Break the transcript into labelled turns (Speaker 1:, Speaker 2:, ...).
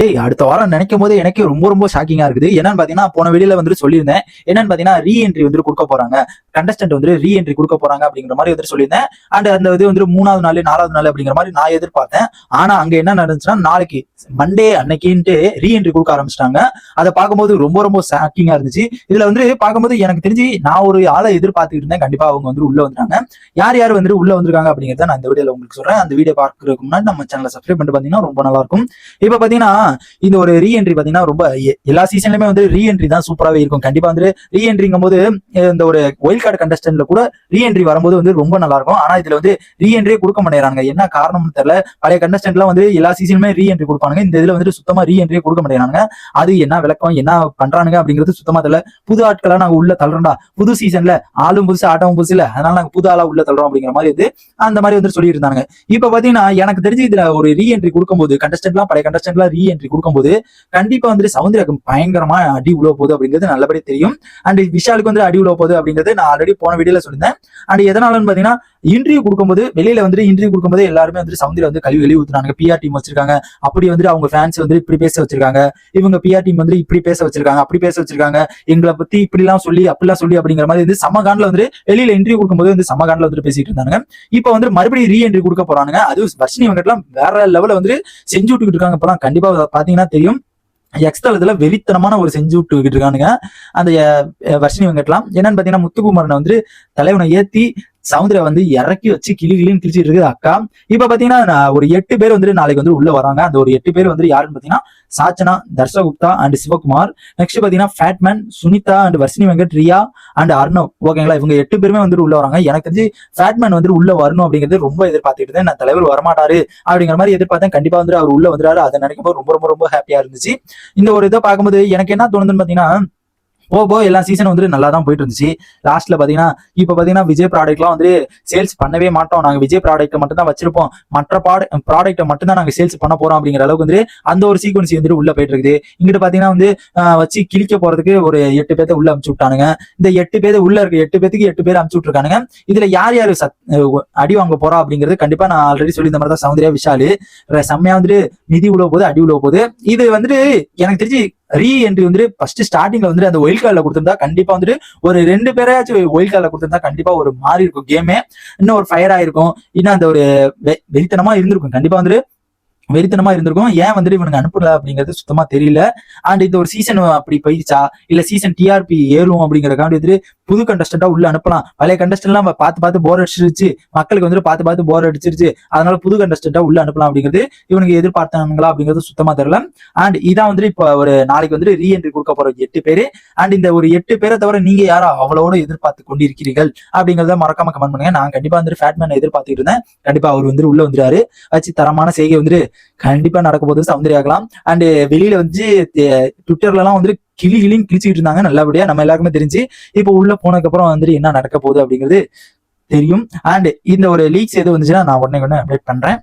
Speaker 1: டேய் அடுத்த வாரம் நினைக்கும் போது எனக்கு ரொம்ப ரொம்ப ஷாக்கிங்கா இருக்குது. என்னன்னு பாத்தீங்கன்னா போன வெளியில வந்துட்டு சொல்லியிருந்தேன். என்னன்னு பாத்தீங்கன்னா ரீஎன்ட்ரி வந்து கொடுக்க போறாங்க. கண்டஸ்டன்ட் வந்து ரீஎன்ட்ரி கொடுக்க போறாங்க அப்படிங்கிற மாதிரி வந்துட்டு சொல்லியிருந்தேன். அண்ட் அந்த இது வந்து மூணாவது நாள் நாலாவது நாள் அப்படிங்கிற மாதிரி நான் எதிர்பார்த்தேன். ஆனா அங்க என்ன நடந்துச்சுன்னா நாளைக்கு மண்டே அன்னைக்குன்ட்டு ரீஎன்ட்ரி கொடுக்க ஆரம்பிச்சிட்டாங்க. அதை பார்க்கும்போது ரொம்ப ரொம்ப ஷாக்கிங்கா இருந்துச்சு. இதுல வந்து பார்க்கும்போது எனக்கு தெரிஞ்சு நான் ஒரு ஆளை எதிர்பார்த்துக்கிட்டு இருந்தேன். கண்டிப்பா அவங்க வந்து உள்ள வந்துட்டாங்க. யார் யார் வந்துட்டு உள்ள வந்திருக்காங்க அப்படிங்கிறத நான் இந்த வீடியோல உங்களுக்கு சொல்றேன். அந்த வீடியோ பார்க்கறதுக்கு முன்னாடி நம்ம சேனலை சப்ஸ்கிரைப் பண்ணிட்டு பாத்தீங்கன்னா ரொம்ப நல்லா இருக்கும். இப்ப பாத்தீங்கன்னா இந்த ஒரு ரீஎன்ட்ரி பாத்தீங்கன்னா ரொம்ப எல்லா சீசன்லயுமே வந்து ரீஎன்ட்ரி தான் சூப்பராகவே இருக்கும். கண்டிப்பா வந்து ரீஎன்ட்ரிங்கும் போது இந்த ஒரு ஒயில் கார்டு கண்டஸ்டன்ட்ல கூட ரீஎன்ட்ரி வரும்போது வந்து ரொம்ப நல்லா இருக்கும் ஆனா இதுல வந்து ரீஎன்ட்ரியே கொடுக்க மாட்டேறாங்க என்ன காரணம்னு தெரியல. பழைய கண்டஸ்டன்ட்லாம் வந்து எல்லா சீசனுமே ரீஎன்ட்ரி கொடுப்பாங்க இந்த இதுல வந்து சுத்தமா ரீஎன்ட்ரியே கொடுக்க மாட்டேங்கிறாங்க அது என்ன விளக்கம் என்ன பண்றானுங்க அப்படிங்கிறது சுத்தமா தெரியல. புது ஆட்களா நாங்க உள்ள தள்ளுறோம்டா. புது சீசன்ல ஆளும் புதுசு ஆட்டமும் புதுசு இல்ல. அதனால நாங்க புது ஆளா உள்ள தள்ளுறோம் அப்படிங்கிற மாதிரி வந்து அந்த மாதிரி வந்து சொல்லி இருந்தாங்க இப்ப பாத்தீங்கன்னா எனக்கு தெரிஞ்சு இதுல ஒரு ரீஎன்ட்ரி கொடுக்கும்போது கண்டஸ்டன்ட்லாம் பழைய கண்டஸ்டன்ட்லாம் ரீஎன்ட்ரி கொடுக்கும்போது கண்டிப்பா வந்துட்டு சவுந்தர்யாக்கு பயங்கரமா அடி உழவு போகுது அப்படிங்கிறது நல்லபடி தெரியும். அண்ட் விஷாலுக்கு வந்து அடி உழவு போகுது அப்படிங்கிறது நான் ஆல்ரெடி போன வீடியோல சொல்லியிருந்தேன். அண்ட் எதனாலன்னு பாத்தீங்கன்னா இன்டர்வியூ கொடுக்கும்போது வெளியில வந்து இன்டர்வியூ கொடுக்கும்போது எல்லாருமே வந்து சவுந்தர்யா வந்து கழுவி கழிவு ஊத்துனாங்க. பிஆர் டீம் வச்சிருக்காங்க. அப்படி வந்துட்டு அவங்க ஃபேன்ஸ் வந்து இப்படி பேச வச்சிருக்காங்க. இவங்க பிஆர் டீம் வந்து இப்படி பேச வச்சிருக்காங்க அப்படி பேச வச்சிருக்காங்க. எங்களை பத்தி இப்படி எல்லாம் சொல்லி அப்படிலாம் சொல்லி அப்படிங்கிற மாதிரி வந்து சமகான்ல வந்து வெளியில இன்டர்வியூ கொடுக்கும்போது வந்து சமகான்ல வந்து பேசிட்டு இருந்தாங்க இப்போ வந்து மறுபடியும் ரீ என்ட்ரி கொடுக்க போறானுங்க. அது வர்ஷினி வெங்கட்லாம் வேற லெவலில் வந்து செஞ்சு விட்டுக்கிட்டு இருக்காங்க. இப்பெல்லாம் கண்டிப்பா பாத்தீங்கன்னா தெரியும். எக்ஸ்தளத்துல வெறித்தனமான ஒரு செஞ்சு விட்டுக்கிட்டு இருக்கானுங்க. அந்த வர்ஷினி வெங்கட்லாம் என்னன்னு பாத்தீங்கன்னா முத்துக்குமாரனை வந்து தலைவனை ஏத்தி சவுந்தர்யா வந்து இறக்கி வச்சு கிளி கிளின்னு கிழிச்சிட்டு இருக்குது அக்கா. இப்ப பாத்தீங்கன்னா நான் ஒரு எட்டு பேர் வந்துட்டு நாளைக்கு வந்து உள்ள வராங்க. அந்த ஒரு எட்டு பேர் வந்து யாருன்னு பாத்தீங்கன்னா சாச்சனா தர்ஷகுப்தா அண்ட் சிவகுமார். நெக்ஸ்ட் பாத்தீங்கன்னா Fatman Sunitha and Varshini Venkat Riya and Arnav. ஓகேங்களா இவங்க எட்டு பேருமே வந்துட்டு உள்ள வராங்க. எனக்கு தெரிஞ்சு ஃபேட்மேன் வந்துட்டு உள்ள வரணும் அப்படிங்கிறது ரொம்ப எதிர்பார்த்துட்டு இருந்தேன். நான் தலைவர் வரமாட்டாரு அப்படிங்கிற மாதிரி எதிர்பார்த்தேன். கண்டிப்பா வந்துட்டு அவர் உள்ள வந்துறாரு அதை நினைக்கும் போது ரொம்ப ரொம்ப ரொம்ப ஹாப்பியா இருந்துச்சு. இந்த ஒரு இதை பார்க்கும்போது எனக்கு என்ன தோணுதுன்னு பாத்தீங்கன்னா போக போக எல்லா சீசனும் வந்து நல்லா தான் போயிட்டு இருந்துச்சு லாஸ்ட்ல பாத்தீங்கன்னா இப்ப பாத்தீங்கன்னா விஜய் ப்ராடக்ட்லாம் வந்து சேல்ஸ் பண்ணவே மாட்டோம். நாங்க விஜய் ப்ராடக்ட்டை மட்டும் தான் வச்சிருப்போம். மற்ற ப்ராடக்ட்டை மட்டும் தான் நாங்க சேல்ஸ் பண்ண போறோம் அப்படிங்கிற அளவுக்கு வந்து அந்த ஒரு சீக்வன்சி வந்துட்டு உள்ள போயிட்டு இருக்குது இங்கிட்டு பாத்தீங்கன்னா வந்து வச்சு கிழிக்க போறதுக்கு ஒரு எட்டு பேர்த்த உள்ள அமுச்சு விட்டானுங்க. இந்த எட்டு பேர் உள்ள இருக்க எட்டு பேத்துக்கு எட்டு பேர் அமுச்சு விட்டுருக்கானுங்க. இதுல யார் யாரு சத் அடி வாங்க போறா அப்படிங்கிறது கண்டிப்பா நான் ஆல்ரெடி சொல்லி இந்த மாதிரி தான் சௌந்தர்யா விஷாலு. செம்மையா வந்துட்டு நிதி உழவு போகுது அடி உழவு போகுது. இது வந்துட்டு எனக்கு தெரிஞ்சு ரீ என்ட்ரி வந்துட்டு ஃபர்ஸ்ட் ஸ்டார்டிங்ல வந்துட்டு அந்த ஒயில் கார்டில் கொடுத்துருந்தா கண்டிப்பா வந்துட்டு ஒரு ரெண்டு பேராச்சும் ஒயில் கார்டில் கொடுத்துருந்தா கண்டிப்பா ஒரு மாறி இருக்கும் கேமே இன்னும் ஒரு ஃபயர் ஆயிருக்கும். இன்னும் அந்த ஒரு வெ- வெறித்தனமா இருந்திருக்கும். கண்டிப்பா வந்துட்டு வெறித்தனமா இருந்திருக்கும். ஏன் வந்துட்டு இவனுக்கு அனுப்பல அப்படிங்கிறது சுத்தமா தெரியல. அண்ட் இந்த ஒரு சீசன் அப்படி போயிடுச்சா? இல்ல சீசன் டிஆர்பி ஏறும் அப்படிங்கறக்காண்டி வந்துட்டு புது கண்டஸ்டண்டா உள்ள அனுப்பலாம். பழைய கண்டஸ்டன்ட்லாம் பார்த்து பார்த்து போர் அடிச்சிருச்சு. மக்களுக்கு வந்துட்டு பார்த்து பார்த்து போர் அடிச்சிருச்சு. அதனால புது கண்டஸ்டண்டா உள்ள அனுப்பலாம் அப்படிங்கிறது இவனுக்கு எதிர்பார்த்தானுங்களா அப்படிங்கிறது சுத்தமா தெரியல. அண்ட் இதான் வந்துட்டு இப்போ ஒரு நாளைக்கு வந்து ரீஎன்ட்ரி கொடுக்க போற எட்டு பேரு. அண்ட் இந்த ஒரு எட்டு பேரை தவிர நீங்க யாரோ அவ்வளோட எதிர்பார்த்து கொண்டிருக்கிறீர்கள் அப்படிங்கறத மறக்காம கமெண்ட் பண்ணுங்க. நான் கண்டிப்பா வந்துட்டு ஃபேட்மேன் எதிர்பார்த்துட்டு இருந்தேன். கண்டிப்பா அவர் வந்துட்டு உள்ள வந்துருவாரு வச்சு தரமான செய்கை வந்துட்டு கண்டிப்பா நடக்க போது சௌந்தர்யாகலாம் அண்ட் வெளியில வந்து ட்விட்டர்ல எல்லாம் வந்துட்டு கிளி கிளின்னு கிழிச்சிட்டு இருந்தாங்க. நல்லபடியா நம்ம எல்லாருக்குமே தெரிஞ்சு இப்போ உள்ள போனதுக்கு அப்புறம் வந்துட்டு என்ன நடக்க போகுது அப்படிங்கிறது தெரியும். அண்ட் இந்த ஒரு லீக்ஸ் எது வந்துச்சுன்னா நான் உடனே உடனே அப்டேட் பண்றேன்.